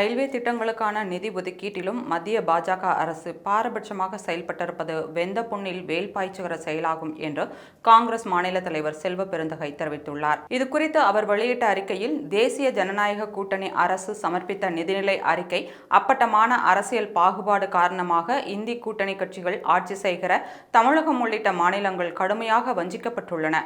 railway திட்டங்களுக்கான நிதி ஒதுக்கீட்டிலும் மத்திய பாஜக அரசு பாரபட்சமாக செயல்பட்டிருப்பது வெந்த புண்ணில் வேல் பாய்ச்சுகிற செயலாகும் என்று காங்கிரஸ் மாநில தலைவர் செல்வ பெருந்தகை தெரிவித்துள்ளார். இது குறித்து அவர் வெளியிட்ட அறிக்கையில் தேசிய ஜனநாயக கூட்டணி அரசு சமர்ப்பித்த நிதிநிலை அறிக்கை அப்பட்டமான அரசியல் பாகுபாடு காரணமாக இந்தி கூட்டணி கட்சிகள் ஆட்சி செய்கிற தமிழகம் உள்ளிட்ட மாநிலங்கள் கடுமையாக வஞ்சிக்கப்பட்டுள்ளன.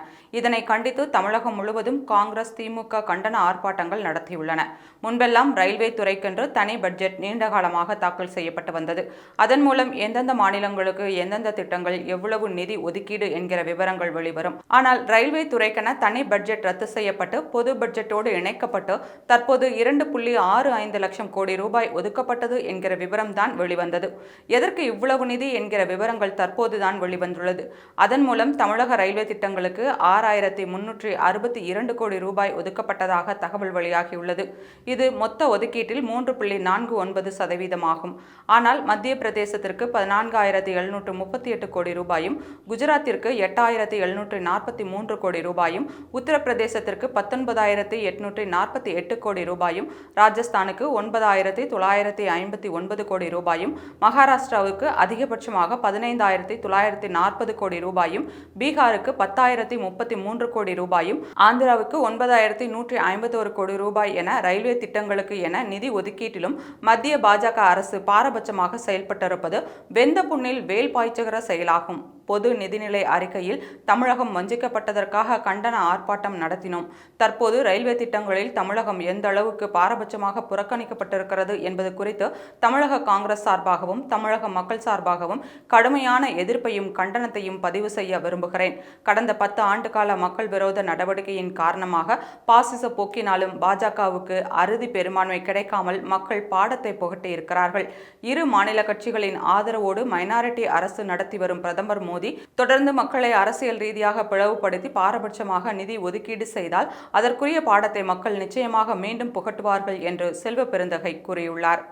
இதனை கண்டித்து தமிழகம் முழுவதும் காங்கிரஸ் திமுக கண்டன ஆர்ப்பாட்டங்கள் நடத்தியுள்ளன. முன்பெல்லாம் ரயில்வே துறைக்கென்று தனி பட்ஜெட் நீண்ட காலமாக தாக்கல் செய்யப்பட்டு வந்தது. அதன் மூலம் எந்தெந்த மாநிலங்களுக்கு எந்தெந்த திட்டங்கள் எவ்வளவு நிதி ஒதுக்கீடு என்கிற விவரங்கள் வெளிவரும். ஆனால் ரயில்வே துறைக்கென தனி பட்ஜெட் ரத்து செய்யப்பட்டு பொது பட்ஜெட்டோடு இணைக்கப்பட்டு தற்போது இரண்டு புள்ளி ஆறு ஐந்து லட்சம் கோடி ரூபாய் ஒதுக்கப்பட்டது என்கிற விவரம் தான் வெளிவந்தது. எதற்கு இவ்வளவு நிதி என்கிற விவரங்கள் தற்போதுதான் வெளிவந்துள்ளது. அதன் மூலம் தமிழக ரயில்வே திட்டங்களுக்கு ஆறாயிரத்தி முன்னூற்றி அறுபத்தி இரண்டு கோடி ரூபாய் ஒதுக்கப்பட்டதாக தகவல் வெளியாகியுள்ளது. இது மொத்த ஒதுக்கீட்டில் மூன்று புள்ளி நான்கு ஒன்பது சதவீதமாகும். ஆனால் மத்திய பிரதேசத்திற்கு பதினான்காயிரத்தி எழுநூற்று முப்பத்தி எட்டு கோடி ரூபாயும் குஜராத்திற்கு எட்டாயிரத்தி எழுநூற்றி நாற்பத்தி மூன்று கோடி ரூபாயும் உத்தரப்பிரதேசத்திற்கு பத்தொன்பதாயிரத்தி எட்நூற்றி நாற்பத்தி எட்டு கோடி ரூபாயும் ராஜஸ்தானுக்கு ஒன்பதாயிரத்தி தொள்ளாயிரத்தி ஐம்பத்தி ஒன்பது கோடி ரூபாயும் மகாராஷ்டிராவுக்கு அதிகபட்சமாக பதினைந்தாயிரத்தி தொள்ளாயிரத்தி நாற்பது கோடி ரூபாயும் பீகாருக்கு பத்தாயிரத்தி முப்பத்தி மூன்று கோடி ரூபாயும் ஆந்திராவுக்கு ஒன்பதாயிரத்தி நூற்றி ஐம்பத்தோரு கோடி ரூபாய் என ரயில்வே திட்டங்களுக்கு என நிதி ஒதுக்கீட்டிலும் மத்திய பாஜக அரசு பாரபட்சமாக செயல்பட்டிருப்பது வெந்த புண்ணில் வேல் பாய்ச்சுகிற செயலாகும். பொது நிதிநிலை அறிக்கையில் தமிழகம் வஞ்சிக்கப்பட்டதற்காக கண்டன ஆர்ப்பாட்டம் நடத்தினோம். தற்போது ரயில்வே திட்டங்களில் தமிழகம் எந்த அளவுக்கு பாரபட்சமாக புறக்கணிக்கப்பட்டிருக்கிறது என்பது குறித்து தமிழக காங்கிரஸ் சார்பாகவும் தமிழக மக்கள் சார்பாகவும் கடுமையான எதிர்ப்பையும் கண்டனத்தையும் பதிவு செய்ய விரும்புகிறேன். கடந்த பத்து ஆண்டுகால மக்கள் விரோத நடவடிக்கையின் காரணமாக பாசிச போக்கினாலும் பாஜகவுக்கு அறுதி பெரும்பான்மை கிடைக்காமல் மக்கள் பாடத்தை புகட்டி இருக்கிறார்கள் இரு மாநில கட்சிகளின் ஆதரவோடு மைனாரிட்டி அரசு நடத்தி வரும் பிரதமர் மோடி தொடர்ந்து மக்களை அரசியல் ரீதியாக பிளவுபடுத்தி பாரபட்சமாக நிதி ஒதுக்கீடு செய்தால் அதற்குரிய பாடத்தை மக்கள் நிச்சயமாக மீண்டும் புகட்டுவார்கள் என்று செல்வ பெருந்தகை கூறியுள்ளார்.